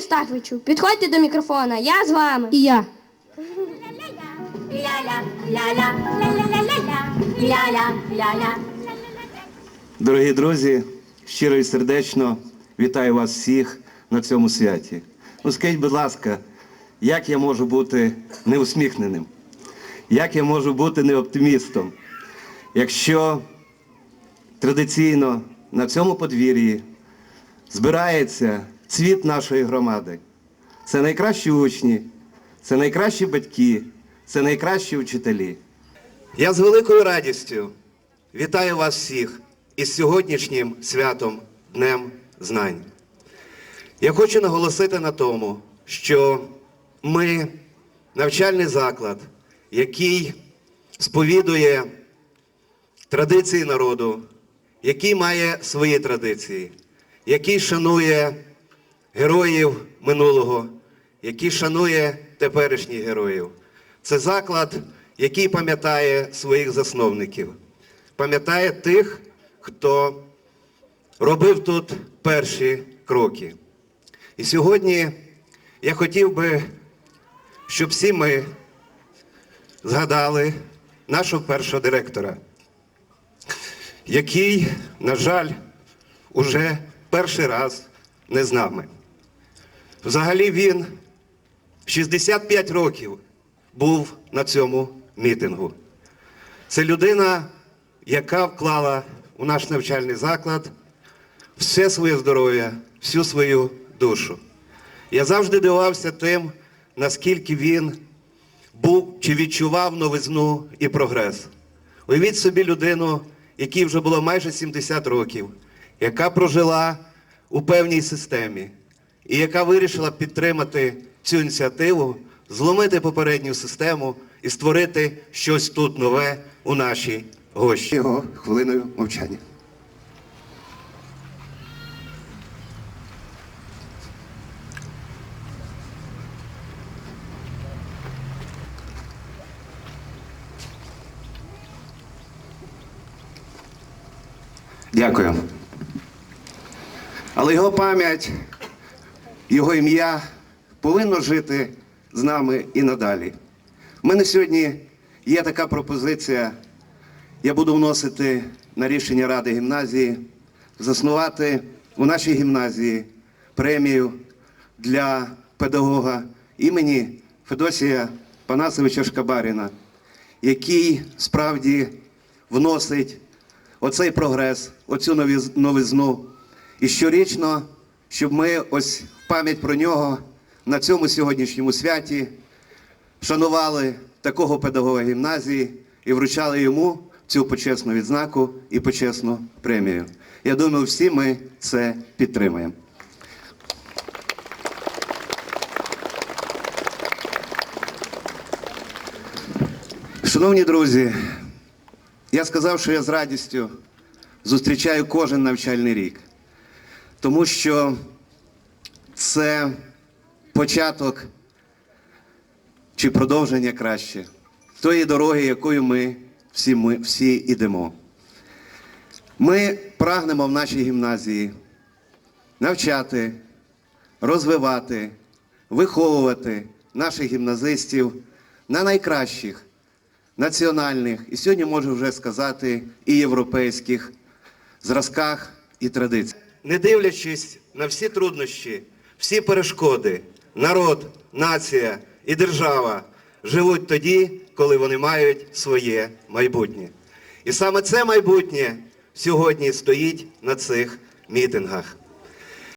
Єстаховичу, підходьте до мікрофона, я з вами. І я. Дорогі друзі, щиро і сердечно вітаю вас всіх на цьому святі. Ну, скажіть, будь ласка, як я можу бути неусміхненим? Як я можу бути неоптимістом, якщо традиційно на цьому подвір'ї збирається цвіт нашої громади? Це найкращі учні, це найкращі батьки, це найкращі вчителі. Я з великою радістю вітаю вас всіх із сьогоднішнім святом Днем Знань. Я хочу наголосити на тому, що ми навчальний заклад, який сповідує традиції народу, який має свої традиції, який шанує героїв минулого, який шанує теперішніх героїв. Це заклад, який пам'ятає своїх засновників, пам'ятає тих, хто робив тут перші кроки. І сьогодні я хотів би, щоб всі ми згадали нашого першого директора, який, на жаль, уже перший раз не з нами. Взагалі він 65 років був на цьому мітингу. Це людина, яка вклала у наш навчальний заклад все своє здоров'я, всю свою душу. Я завжди дивувався тим, наскільки він був чи відчував новизну і прогрес. Уявіть собі людину, якій вже було майже 70 років, яка прожила у певній системі, і яка вирішила підтримати цю ініціативу, зломити попередню систему і створити щось тут нове у нашій гощі. Його хвилиною мовчання. Дякую. Але його пам'ять, його ім'я повинно жити з нами і надалі. У мене сьогодні є така пропозиція. Я буду вносити на рішення Ради гімназії заснувати у нашій гімназії премію для педагога імені Федосія Панасовича Шкабаріна, який справді вносить оцей прогрес, оцю новизну. І щорічно, щоб ми ось в пам'ять про нього на цьому сьогоднішньому святі шанували такого педагога гімназії і вручали йому цю почесну відзнаку і почесну премію. Я думаю, всі ми це підтримаємо. Шановні друзі, я сказав, що я з радістю зустрічаю кожен навчальний рік, тому що це початок чи продовження краще тої дороги, якою ми всі, ми всі йдемо. Ми прагнемо в нашій гімназії навчати, розвивати, виховувати наших гімназистів на найкращих національних і сьогодні можу вже сказати і європейських зразках і традиціях. Не дивлячись на всі труднощі, всі перешкоди, народ, нація і держава живуть тоді, коли вони мають своє майбутнє. І саме це майбутнє сьогодні стоїть на цих мітингах.